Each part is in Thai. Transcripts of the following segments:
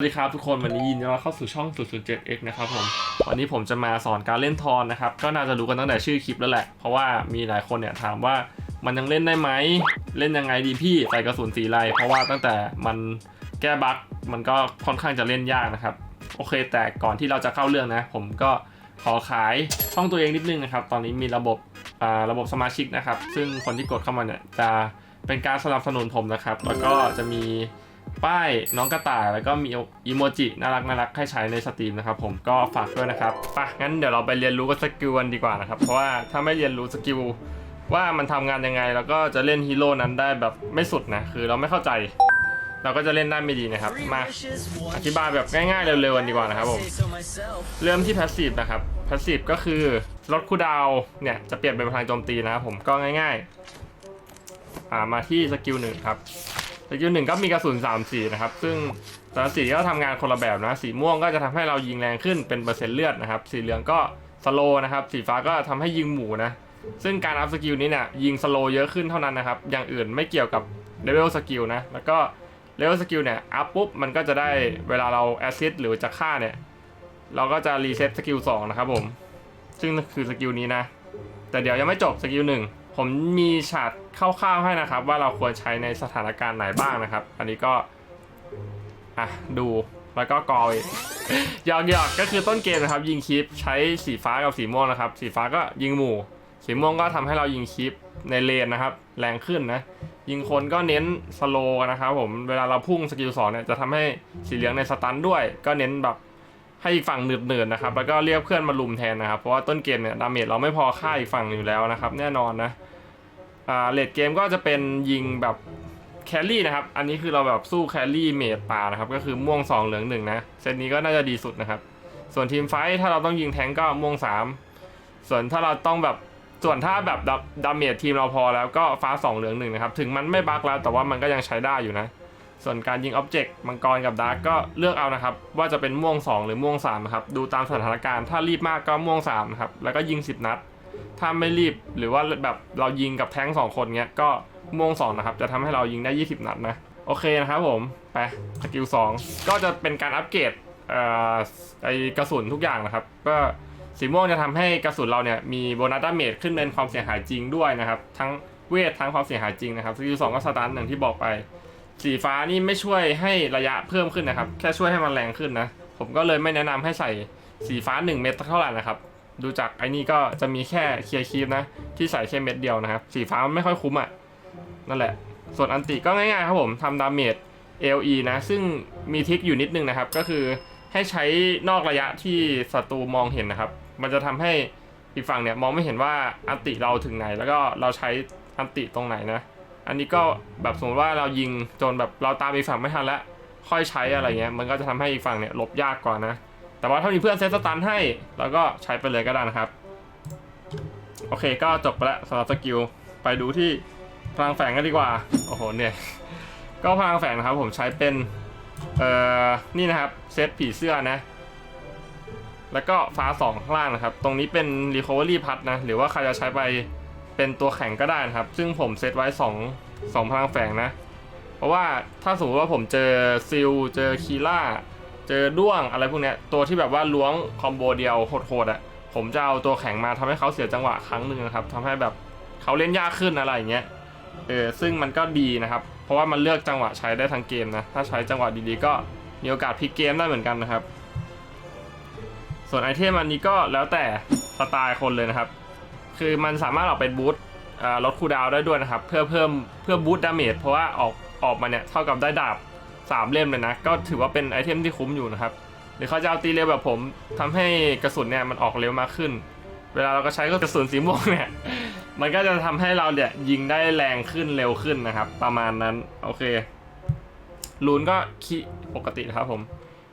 สวัสดีครับทุกคนวันนี้ยินดีต้อนรับเข้าสู่ช่อง 007x นะครับผมวันนี้ผมจะมาสอนการเล่นทอนนะครับก็น่าจะรู้กันตั้งแต่ชื่อคลิปแล้วแหละ เพราะว่ามีหลายคนเนี่ยถามว่ามันยังเล่นได้ไหมเล่นยังไงดีพี่ใส่กระสุนสีอะไรเพราะว่าตั้งแต่มันแก้บั๊กมันก็ค่อนข้างจะเล่นยากนะครับโอเค แต่ก่อนที่เราจะเข้าเรื่องนะ ผมก็ขอขายช่องตัวเองนิดนึงนะครับตอนนี้มีระบบอ่าระบบสมาชิกนะครับซึ่งคนที่กดเข้ามาเนี่ยจะเป็นการสนับสนุนผมนะครับแล้วก็จะมี ป้ายน้องกระต่าย แล้วก็มีอีโมจิน่ารักน่ารักให้ใช้ในสตรีมนะครับผมก็ฝากด้วยนะครับปะงั้นเดี๋ยวเราไปเรียนรู้กับสกิลกันดีกว่านะครับเพราะว่าถ้าไม่เรียนรู้สกิลว่ามันทำงานยังไงแล้วก็จะเล่นฮีโร่นั้นได้แบบไม่สุดนะคือเราไม่เข้าใจ เราก็จะเล่นได้ไม่ดีนะครับ มาอธิบายแบบง่ายๆเร็วๆกันดีกว่านะครับผมเริ่มที่ passive นะครับ passive ก็คือลดคูดาวเนี่ยจะเปลี่ยนเป็นพลังโจมตีนะครับผมก็ง่ายๆอ่ามาที่สกิลหนึ่งครับ สกิลหนึ่งก็มีกระสุน3สีนะครับ ซึ่งแต่ละสีก็ทำงานคนละแบบนะ สีม่วงก็จะทำให้เรายิงแรงขึ้นเป็นเปอร์เซ็นต์เลือดนะครับ สีเหลืองก็สโลนะครับ สีฟ้าก็ทำให้ยิงหมูนะ ซึ่งการอัพสกิลนี้เนี่ยยิงสโลเยอะขึ้นเท่านั้นนะครับ อย่างอื่นไม่เกี่ยวกับเลเวลสกิลนะ แล้วก็เลเวลสกิลเนี่ยอัพปุ๊บมันก็จะได้เวลาเราแอซิดหรือจะฆ่าเนี่ย เราก็จะรีเซ็ตสกิลสองนะครับผม ซึ่งคือสกิลนี้นะ แต่เดี๋ยวยังไม่จบสกิลหนึ่ง ผมมีฉากคร่าวๆให้นะครับ ว่าเราควรใช้ในสถานการณ์ไหนบ้างนะครับ อันนี้ก็อะดูแล้วก็กอยหยอกหยอกก็คือต้นเกมนะครับ ยิงคลิปใช้สีฟ้ากับสีม่วงนะครับ สีฟ้าก็ยิงหมู่ สีม่วงก็ทำให้เรายิงคลิปในเลนนะครับ แรงขึ้นนะ ยิงคนก็เน้นสโลนะครับผมเวลาเราพุ่งสกิลสองเนี่ยจะทำให้สีเหลืองในสตันด้วย ก็เน้นแบบ ให้อีกฝั่งหนืดๆนะครับ แล้วก็เรียกเพื่อนมาลุมแทนนะครับ เพราะว่าต้นเกมเนี่ยดาเมจเราไม่พอฆ่าอีกฝั่งอยู่แล้วนะครับ แน่นอนนะ อ่าเลดเกมก็จะเป็นยิงแบบแครี่นะครับ อันนี้คือเราแบบสู้แครี่เมจป่านะครับ ก็คือม่วง 2 เหลือง1นะ เซตนี้ก็น่าจะดีสุดนะครับ ส่วนทีมไฟถ้าเราต้องยิงแทงก็ม่วง 3 ส่วนถ้าเราต้องแบบ ส่วนถ้าแบบดาเมจทีมเราพอแล้วก็ฟ้า 2 เหลือง1นะครับ ถึงมันไม่บั๊กแล้วแต่ว่ามันก็ยังใช้ได้อยู่นะ ส่วนการยิงอ็อบเจกต์มังกรกับดาร์กก็เลือกเอานะครับ ว่าจะเป็นม่วง 2 หรือม่วง3นะครับดูตามสถานการณ์ถ้ารีบมากก็ม่วง3นะครับแล้วก็ยิง 10 นัด ถ้าไม่รีบหรือว่าแบบเรายิงกับแท้งสองคนเงี้ยก็ม่วงสองนะครับจะทำให้เรายิงได้ 20 นัดนะโอเคนะครับผมไปสกิลสองก็จะเป็นการอัปเกรดไอกระสุนทุกอย่างนะครับ ก็สีม่วงจะทำให้กระสุนเราเนี่ยมีโบนัสดาเมจขึ้นเป็นความเสียหายจริงด้วยนะครับ ทั้งเวททั้งความเสียหายจริงนะครับสกิลสองก็สตาร์ทอย่างที่บอกไป สีฟ้านี่ไม่ช่วยให้ระยะเพิ่มขึ้นนะครับ แค่ช่วยให้มันแรงขึ้นนะ ผมก็เลยไม่แนะนำให้ใส่สีฟ้า 1 เม็ดเท่าไหร่นะครับ ดูจากไอ้นี่ก็จะมีแค่เคลียร์คีฟนะ ที่ใส่แค่เม็ดเดียวนะครับ สีฟ้ามันไม่ค่อยคุ้มอะ นั่นแหละ ส่วนอันติก็ง่ายๆครับผมทำดาเมจ LE นะ ซึ่งมีทริกอยู่นิดนึงนะครับ ก็คือให้ใช้นอกระยะที่ศัตรูมองเห็นนะครับ มันจะทำให้อีกฝั่งเนี่ยมองไม่เห็นว่าอันติเราถึงไหน แล้วก็เราใช้อันติตรงไหนนะ อันนี้ก็แบบสมมติว่าเรายิงจนแบบเราตามอีกฝั่งไม่ทันแล้วค่อยใช้อะไรเงี้ยมันก็จะทำให้อีกฝั่งเนี่ยหลบยากกว่านะ แต่ว่าถ้ามีเพื่อนเซตสตันให้เราก็ใช้ไปเลยก็ได้นะครับ โอเคก็จบไปแล้วสำหรับสกิลไปดูที่พลังแฝงกันดีกว่าโอ้โหเนี่ยก็พลังแฝงนะครับผมใช้เป็นเอ่อนี่นะครับเซตผีเสื้อนะ แล้วก็ฟ้าสองข้างล่างนะครับ ตรงนี้เป็น Recovery พัดนะ หรือว่าใครจะใช้ไป เป็นตัวแข็งก็ได้นะครับ ซึ่งผมเซตไว้ 2 2พลังแฝงนะ เพราะว่าถ้าสมมติว่าผมเจอซิลเจอคีล่า เจอด้วงอะไรพวกเนี้ยตัวที่แบบว่าล้วงคอมโบเดียวโหดๆอะ่ะผมจะเอาตัวแข็งมาทำให้เขาเสียจังหวะครั้งหนึ่งนะครับทำให้แบบเขาเล่นยากขึ้นอะไรอย่างเงี้ยเออซึ่งมันก็ดีนะครับ เพราะว่ามันเลือกจังหวะใช้ได้ทั้งเกมนะ ถ้าใช้จังหวะดีๆก็มีโอกาสพลิกเกมได้เหมือนกันนะครับ ส่วนไอเทมอันนี้ก็แล้วแต่สไตล์คนเลยนะครับ คือมันสามารถออกเป็นบูทอ่าลดคูดาวได้ด้วยนะครับ เพื่อเพิ่มเพื่อบูทดาเมจเพราะว่าออกออกมาเนี่ยเท่ากับได้ดาบสามเล่มเลยนะ ก็ถือว่าเป็นไอเทมที่คุ้มอยู่นะครับ หรือเขาจะเอาตีเร็วแบบผมทำให้กระสุนเนี่ยมันออกเร็วมากขึ้น เวลาเราก็ใช้กระสุนสีม่วงเนี่ยมันก็จะทำให้เราเนี่ยยิงได้แรงขึ้นเร็วขึ้นนะครับ ประมาณนั้นโอเคลูนก็คีปกตินะครับผม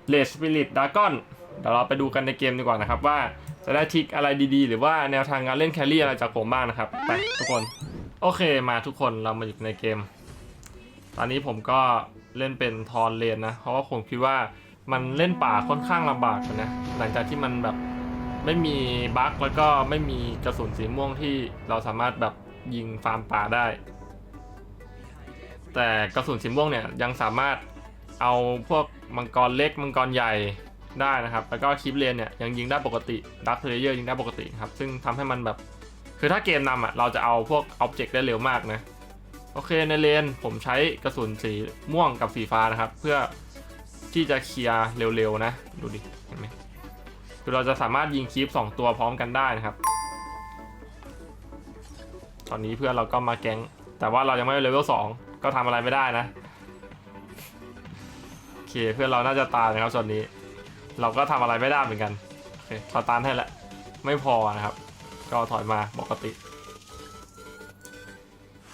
เลสปิริตดากอนเดี๋ยวเราไปดูกันในเกมดีกว่านะครับว่า จะได้ทิกอะไรดีๆ หรือว่าแนวทางการเล่นแครี่อะไรจากผมบ้างนะครับไปทุกคน โอเคมาทุกคนเรามาอยู่ในเกม ตอนนี้ผมก็เล่นเป็นทอนเลนนะ เพราะว่าผมคิดว่ามันเล่นป่าค่อนข้างลำบากนะหลังจากที่มันแบบไม่มีบั๊กแล้วก็ไม่มีกระสุนสีม่วงที่เราสามารถแบบยิงฟาร์มป่าได้ แต่กระสุนสีม่วงเนี่ยยังสามารถเอาพวกมังกรเล็กมังกรใหญ่ ได้นะครับ แล้วก็คลิปเลนเนี่ยยังยิงได้ปกติดักเทเลเยอร์ยิงได้ปกติครับ ซึ่งทำให้มันแบบ คือถ้าเกมนำอะเราจะเอาพวกอ็อบเจกต์ได้เร็วมากนะ โอเคในเลนผมใช้กระสุนสีม่วงกับสีฟ้านะครับ เพื่อที่จะเคลียร์เร็วๆนะ ดูดิ เห็นไหมคือเราจะสามารถยิงคลิปสองตัวพร้อมกันได้นะครับ ตอนนี้เพื่อนเราก็มาแก๊ง แต่ว่าเรายังไม่เลเวลสองก็ทำอะไรไม่ได้นะ โอเคเพื่อนเราน่าจะตายนะครับส่วนนี้ เราก็ทำอะไรไม่ได้เหมือนกัน โอเคสตาร์ทให้แล้วไม่พอนะครับ ก็ถอยมาปกติ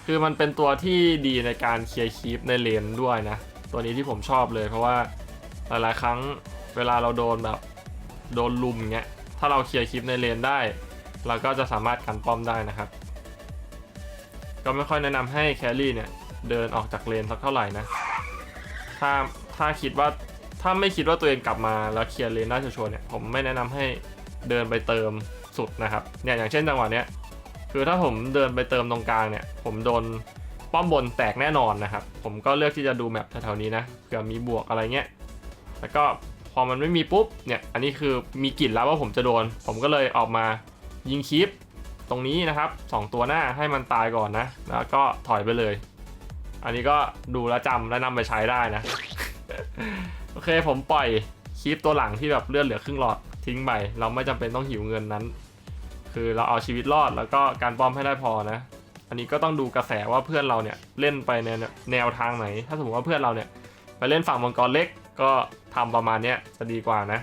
คือมันเป็นตัวที่ดีในการเคลียร์คีปในเลนด้วยนะ ตัวนี้ที่ผมชอบเลย เพราะว่าหลายๆครั้งเวลาเราโดนแบบโดนลุมเงี้ย ถ้าเราเคลียร์คีปในเลนได้ เราก็จะสามารถกันป้อมได้นะครับ ก็ไม่ค่อยแนะนำให้แครี่เนี่ย เดินออกจากเลนสักเท่าไหร่นะ ถ้าถ้าคิดว่า ถ้าไม่คิดว่าตัวเองกลับมาแล้วเคลียร์เลนได้ชัวร์เนี่ยผมไม่แนะนำให้เดินไปเติมสุดนะครับเนี่ยอย่างเช่นจังหวะเนี้ยคือถ้าผมเดินไปเติมตรงกลางเนี่ย ผมโดนป้อมบนแตกแน่นอนนะครับ ผมก็เลือกที่จะดูแมปแถวๆนี้นะเผื่อมีบวกอะไรเงี้ยแล้วก็พอมันไม่มีปุ๊บเนี่ยอันนี้คือมีกลิ่นแล้วว่าผมจะโดน ผมก็เลยออกมายิงคลิปตรงนี้นะครับสองตัวหน้าให้มันตายก่อนนะ แล้วก็ถอยไปเลย อันนี้ก็ดูแลจำและนำไปใช้ได้นะ โอเคผมปล่อยคลิปตัวหลังที่แบบเลือดเหลือครึ่งหลอดทิ้งไปเราไม่จำเป็นต้องหิวเงินนั้น คือเราเอาชีวิตรอดแล้วก็การป้อมให้ได้พอนะ อันนี้ก็ต้องดูกระแสว่าเพื่อนเราเนี่ยเล่นไปในแนวทางไหน ถ้าสมมติว่าเพื่อนเราเนี่ยไปเล่นฝั่งมังกรเล็กก็ทำประมาณเนี้ยจะดีกว่านะ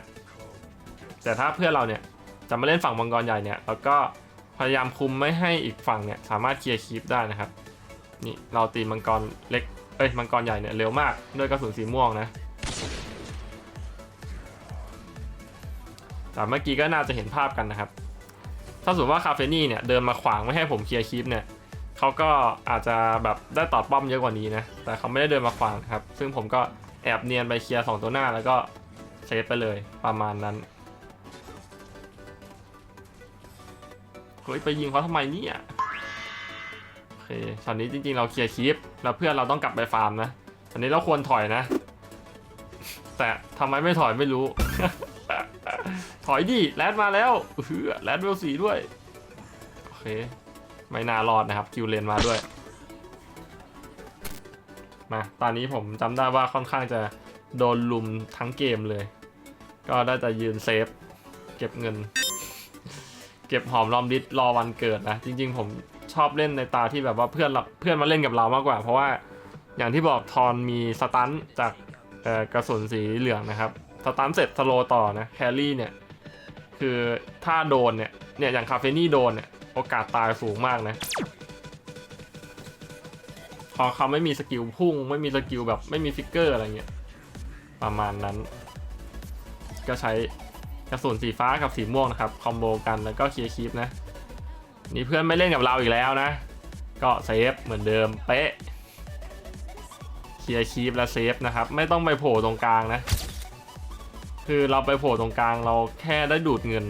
แต่ถ้าเพื่อนเราเนี่ยจะมาเล่นฝั่งมังกรใหญ่เนี่ยเราก็พยายามคุมไม่ให้อีกฝั่งเนี่ยสามารถเคลียร์คีปได้นะครับนี่เราตีมังกรเล็กเอ้ยมังกรใหญ่เนี่ยเร็วมากด้วยกระสุนสีม่วงนะ แต่เมื่อกี้ก็น่าจะเห็นภาพกันนะครับ ถ้าสมมติว่าคาเฟนี่เนี่ยเดินมาขวางไม่ให้ผมเคลียร์คลิปเนี่ยเขาก็อาจจะแบบได้ตอดป้อมเยอะกว่านี้นะ แต่เขาไม่ได้เดินมาขวางครับ ซึ่งผมก็แอบเนียนไปเคลียร์สองตัวหน้าแล้วก็เซฟไปเลยประมาณนั้นเฮ้ยไปยิงเขาทำไมเนี่ยโอเคตอนนี้จริงๆเราเคลียร์คลิปแล้วเพื่อนเราต้องกลับไปฟาร์มนะตอนนี้เราควรถอยนะ แต่ทำไมไม่ถอยไม่รู้ ถอยดิแรดมาแล้วเฮือแรดเวลสีด้วย โอเค ไม่น่ารอดนะครับ คิวเลนมาด้วย มา ตอนนี้ผมจำได้ว่าค่อนข้างจะโดนลุมทั้งเกมเลย ก็ได้แต่ยืนเซฟ เก็บเงิน เก็บหอมรอมริดรอวันเกิดนะ จริง ๆ ผมชอบเล่นในตาที่แบบว่าเพื่อนเพื่อนมาเล่นกับเรามากกว่า เพราะว่าอย่างที่บอกทอนมีสตันจากกระสุนสีเหลืองนะครับ สตันเสร็จสโลต่อนะแครี่เนี่ย คือถ้าโดนเนี่ย เนี่ยอย่างคาเฟนี่โดนเนี่ย โอกาสตายสูงมากนะ พอเขาไม่มีสกิลพุ่ง ไม่มีสกิลแบบไม่มีฟิกเกอร์อะไรเงี้ย ประมาณนั้น ก็ใช้กระสุนสีฟ้ากับสีม่วงนะครับ คอมโบกันแล้วก็เคลียร์คีปนะ นี่เพื่อนไม่เล่นกับเราอีกแล้วนะ ก็เซฟเหมือนเดิมเป๊ะ เคลียร์คีปและเซฟนะครับ ไม่ต้องไปโผล่ตรงกลางนะ คือเราไปโผล่ตรงกลางเราแค่ได้ดูดเงิน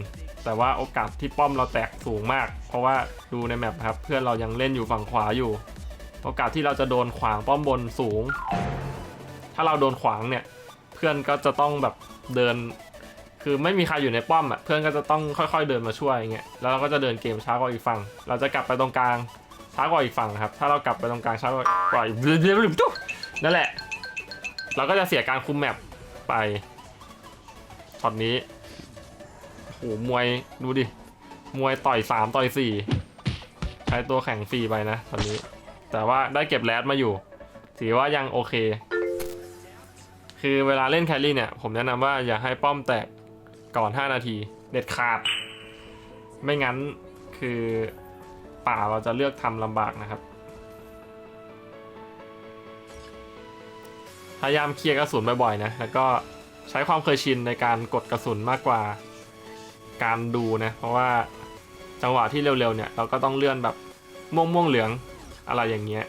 แต่ว่าโอกาสที่ป้อมเราแตกสูงมาก เพราะว่าดูในแมปครับ เพื่อนเรายังเล่นอยู่ฝั่งขวาอยู่ โอกาสที่เราจะโดนขวางป้อมบนสูง ถ้าเราโดนขวางเนี่ย เพื่อนก็จะต้องแบบเดิน คือไม่มีใครอยู่ในป้อมอะเพื่อนก็จะต้องค่อย ๆ เดินมาช่วยอย่างเงี้ยแล้วเราก็จะเดินเกมช้ากว่าอีกฝั่ง เราจะกลับไปตรงกลางช้ากว่าอีกฝั่งครับ ถ้าเรากลับไปตรงกลางช้ากว่าอีกนั่นแหละ เราก็จะเสียการคุมแมปไป ช็อตนี้โอ้โหมวยดูดิ มวยต่อยสามต่อยสี่ใช้ตัวแข่งฟรีไปนะตอนนี้ แต่ว่าได้เก็บแรดมาอยู่ ถือว่ายังโอเค คือเวลาเล่นแครี่เนี่ย ผมแนะนำว่าอย่าให้ป้อมแตกก่อน 5 นาที เด็ดขาด ไม่งั้นคือป่าเราจะเลือกทำลำบากนะครับ พยายามเคลียร์กระสุนบ่อยๆนะ แล้วก็ ใช้ความเคยชินในการกดกระสุนมากกว่าการดูนะเพราะว่าจังหวะที่เร็วๆเนี่ยเราก็ต้องเลื่อนแบบม่วงม่วงๆเหลืองอะไรอย่างเงี้ย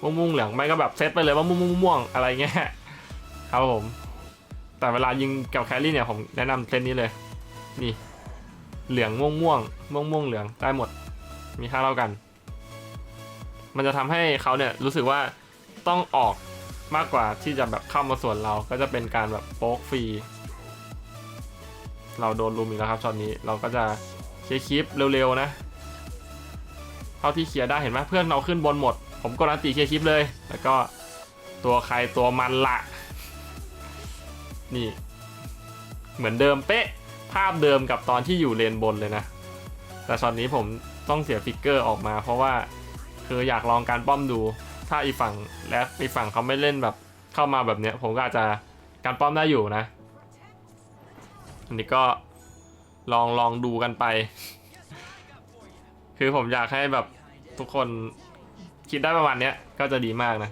ม่วงม่วงๆเหลืองไม่ก็แบบเซตไปเลยว่าม่วงม่วงม่วงอะไรเงี้ยครับผมแต่เวลายิงกับแครี่เนี่ยผมแนะนำเซตนี้เลย นี่ เหลืองม่วงม่วงม่วงม่วงๆเหลืองได้หมด มีค่าเท่ากัน มันจะทำให้เขาเนี่ยรู้สึกว่าต้องออก มากกว่าที่จะแบบเข้ามาส่วนเราก็จะเป็นการแบบโป๊กฟรี เราโดนลุมอีกแล้วครับช็อตนี้เราก็จะเคลียร์คลิปเร็วๆนะเท่าที่เคลียร์ได้เห็นไหมเพื่อนเราขึ้นบนหมด ผมกดอันตีเคลียร์คลิปเลย แล้วก็ตัวใครตัวมันละนี่ เหมือนเดิมเป๊ะภาพเดิมกับตอนที่อยู่เลนบนเลยนะ แต่ช็อตนี้ผมต้องเสียฟิกเกอร์ออกมา เพราะว่าคืออยากลองการป้อมดู ถ้าอีฝั่งและอีฝั่งเขาไม่เล่นแบบเข้ามาแบบเนี้ย ผมก็อาจจะการป้อมได้อยู่นะ อันนี้ก็ลองลองดูกันไป คือผมอยากให้แบบทุกคนคิดได้ประมาณเนี้ยก็จะดีมากนะ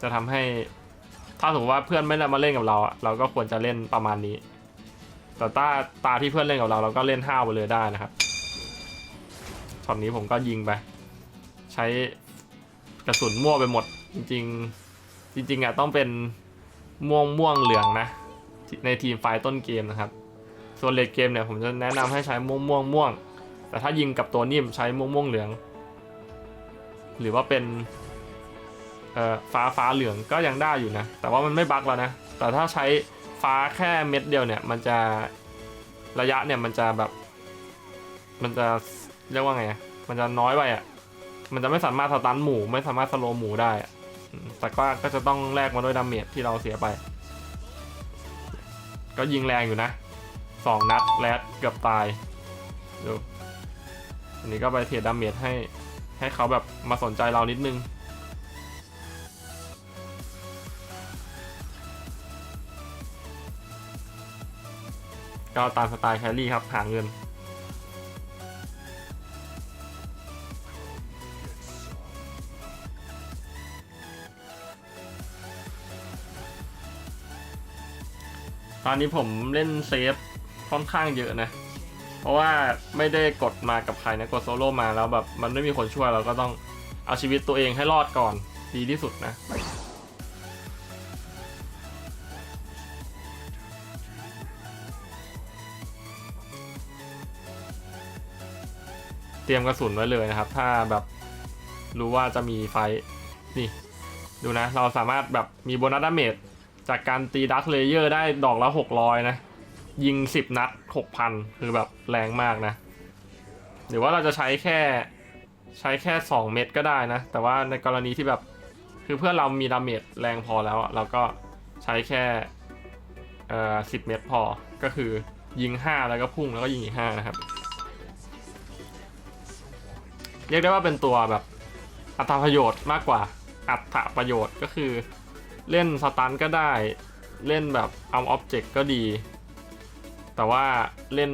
จะทำให้ถ้าสมมติว่าเพื่อนไม่ได้มาเล่นกับเราอะเราก็ควรจะเล่นประมาณนี้ แต่ตาตาที่เพื่อนเล่นกับเรา เราก็เล่นห้าวไปเลยได้นะครับช็อตนี้ผมก็ยิงไป ใช้ กระสุนมั่วไปหมด จริง ๆ จริงๆอะต้องเป็นม่วงม่วงเหลืองนะ ในทีมไฟต้นเกมนะครับ ส่วนเลดเกมเนี่ยผมจะแนะนำให้ใช้ม่วงม่วงม่วง แต่ถ้ายิงกับตัวนิ่มใช้ม่วงม่วงเหลือง หรือว่าเป็นเอ่อฟ้าฟ้าเหลืองก็ยังได้อยู่นะ แต่ว่ามันไม่บั๊กแล้วนะ แต่ถ้าใช้ฟ้าแค่เม็ดเดียวเนี่ย มันจะระยะเนี่ยมันจะแบบ มันจะเรียกว่าไง มันจะน้อยไปอะ มันจะไม่สามารถสตันหมูไม่สามารถสโลว์หมูได้แต่ก็ก็จะต้องแลกมาด้วยดาเมจที่เราเสียไป ก็ยิงแรงอยู่นะสองนัดแรดเกือบตายดูอันนี้ก็ไปเทรดดาเมจให้ให้เขาแบบมาสนใจเรานิดนึงก็ตามสไตล์แคลรี่ครับ หาเงิน ตอนนี้ผมเล่นเซฟค่อนข้างเยอะนะ เพราะว่าไม่ได้กดมากับใครนะกดโซโล่มาแล้วแบบมันไม่มีคนช่วยเราก็ต้องเอาชีวิตตัวเองให้รอดก่อนดีที่สุดนะเตรียมกระสุนไว้เลยนะครับ ถ้าแบบรู้ว่าจะมีไฟนี่ ดูนะ เราสามารถแบบมีโบนัสดาเมจ จากการตีดักเลเยอร์ได้ดอกละ600นะ ยิง10นัด6,000คือแบบแรงมากนะ หรือว่าเราจะใช้แค่ใช้แค่2เม็ดก็ได้นะ แต่ว่าในกรณีที่แบบคือเพื่อเรามีดาเมจแรงพอแล้วเราก็ใช้แค่เอ่อ10เม็ดพอก็คือยิง5แล้วก็พุ่งแล้วก็ยิงอีก5นะครับ เรียกได้ว่าเป็นตัวแบบอัตราประโยชน์มากกว่าอัตราประโยชน์ก็คือ เล่นสตันก็ได้ เล่นแบบเอาออบเจกต์ก็ดี แต่ว่าเล่น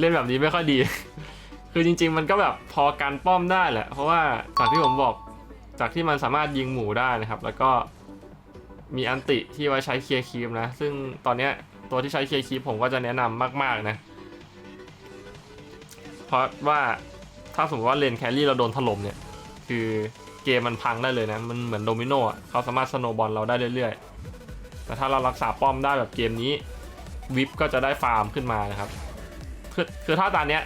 เล่นแบบนี้ไม่ค่อยดี คือจริง ๆ มันก็แบบพอการป้อมได้แหละ เพราะว่าจากที่ผมบอกจากที่มันสามารถยิงหมูได้นะครับ แล้วก็มีอันติที่ไว้ใช้เคลียร์คีมนะ ซึ่งตอนเนี้ยตัวที่ใช้เคลียร์คีมผมก็จะแนะนำมาก ๆ นะ เพราะว่าถ้าสมมติว่าเลนแครี่เราโดนถล่มเนี่ย คือ เกมมันพังได้เลยนะ มันเหมือนโดมิโนอะเขาสามารถสโนบอลเราได้เรื่อยๆแต่ถ้าเรารักษาป้อมได้แบบเกมนี้วิปก็จะได้ฟาร์มขึ้นมานะครับ คือคือถ้าตอนเนี้ย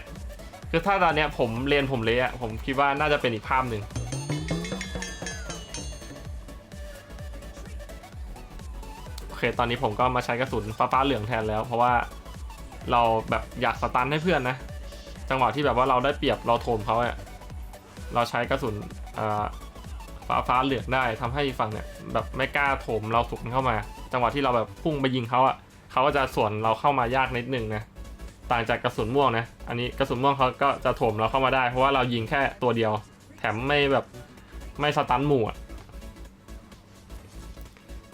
คือถ้าตอนเนี้ยผมเลนผมเละอะผมคิดว่าน่าจะเป็นอีกภาพหนึ่งโอเคตอนนี้ผมก็มาใช้กระสุนฟ้าฟ้าเหลืองแทนแล้ว เพราะว่าเราแบบอยากสตันให้เพื่อนนะ จังหวะที่แบบว่าเราได้เปรียบเราโถมเขาเนี่ยเราใช้กระสุนอ่า ฟ้าฟ้าเหลืองได้ทำให้ฝั่งเนี่ยแบบไม่กล้าโถมเราสุกเข้ามา จังหวะที่เราแบบพุ่งไปยิงเขาอะเขาก็จะสวนเราเข้ามายากนิดนึงนะต่างจากกระสุนม่วงนะอันนี้กระสุนม่วงเขาก็จะโถมเราเข้ามาได้ เพราะว่าเรายิงแค่ตัวเดียว แถมไม่แบบไม่สตันหมู่อะ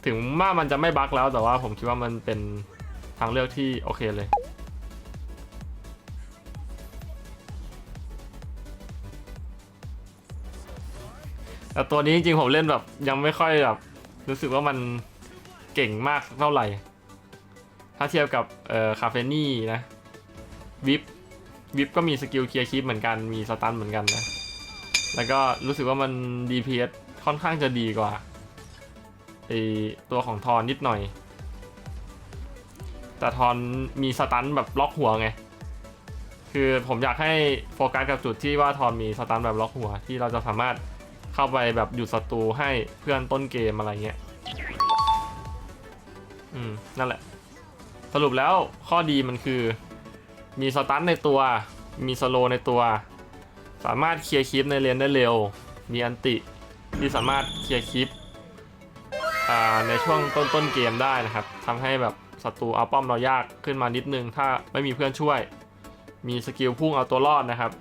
ถึงว่ามันจะไม่บั๊กแล้วแต่ว่าผมคิดว่ามันเป็นทางเลือกที่โอเคเลย แต่ตัวนี้จริงๆผมเล่นแบบยังไม่ค่อยแบบรู้สึกว่ามันเก่งมากเท่าไหร่ ถ้าเทียบกับเอ่อคาเฟนี่นะวิปวิปก็มีสกิลเคลียร์คีปเหมือนกันมีสตันเหมือนกันนะ แล้วก็รู้สึกว่ามัน DPS ค่อนข้างจะดีกว่าไอตัวของทอนนิดหน่อย แต่ทอนมีสตันแบบล็อกหัวไง คือผมอยากให้โฟกัสกับจุดที่ว่าทอนมีสตันแบบล็อกหัวที่เราจะสามารถ เข้าไปแบบหยุดศัตรูให้เพื่อนต้นเกมอะไรเงี้ย อืม นั่นแหละ สรุปแล้วข้อดีมันคือ มีสตันในตัว มีสโลในตัว สามารถเคลียร์คลิปในเลนได้เร็ว มีอันติที่สามารถเคลียร์คลิปในช่วงต้นต้นเกมได้นะครับทำให้แบบศัตรูเอาป้อมเรายากขึ้นมานิดนึง ถ้าไม่มีเพื่อนช่วย มีสกิลพุ่งเอาตัวรอดนะครับ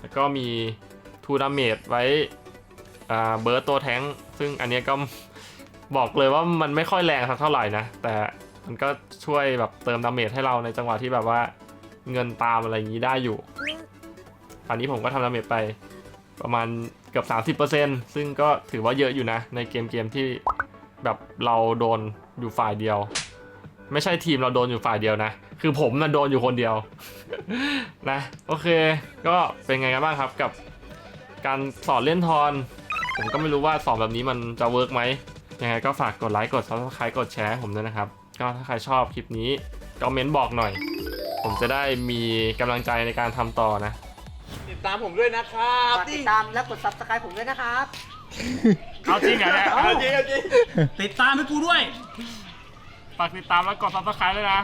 แล้วก็มีทูดาเมจไว้ เบิร์ตตัวแท้งซึ่งอันนี้ก็บอกเลยว่ามันไม่ค่อยแรงสักเท่าไหร่นะ แต่มันก็ช่วยแบบเติมดาเมจให้เราในจังหวะที่แบบว่าเงินตามอะไรอย่างนี้ได้อยู่ตอนนี้ผมก็ทำดาเมจไปประมาณเกือบ30%ซึ่งก็ถือว่าเยอะอยู่นะ ในเกมเกมที่แบบเราโดนอยู่ฝ่ายเดียว ไม่ใช่ทีมเราโดนอยู่ฝ่ายเดียวนะ คือผมน่ะโดนอยู่คนเดียวนะ โอเค ก็เป็นไงกันบ้างครับกับการสอนเล่นทอน ผมก็ไม่รู้ว่าสอนแบบนี้มันจะเวิร์กไหมยังไงก็ฝากกดไลค์กด subscribe กดแชร์ให้ผมด้วยนะครับ ก็ถ้าใครชอบคลิปนี้ก็เม้นบอกหน่อย ผมจะได้มีกำลังใจในการทำต่อนะ ติดตามผมด้วยนะครับฝากติดตามและกด subscribe ผมด้วยนะครับ เอาจริงเหรอเนี่ยเอาจริงเอาจริงติดตามให้กูด้วย ฝากติดตามแล้วกด subscribe ด้วยนะ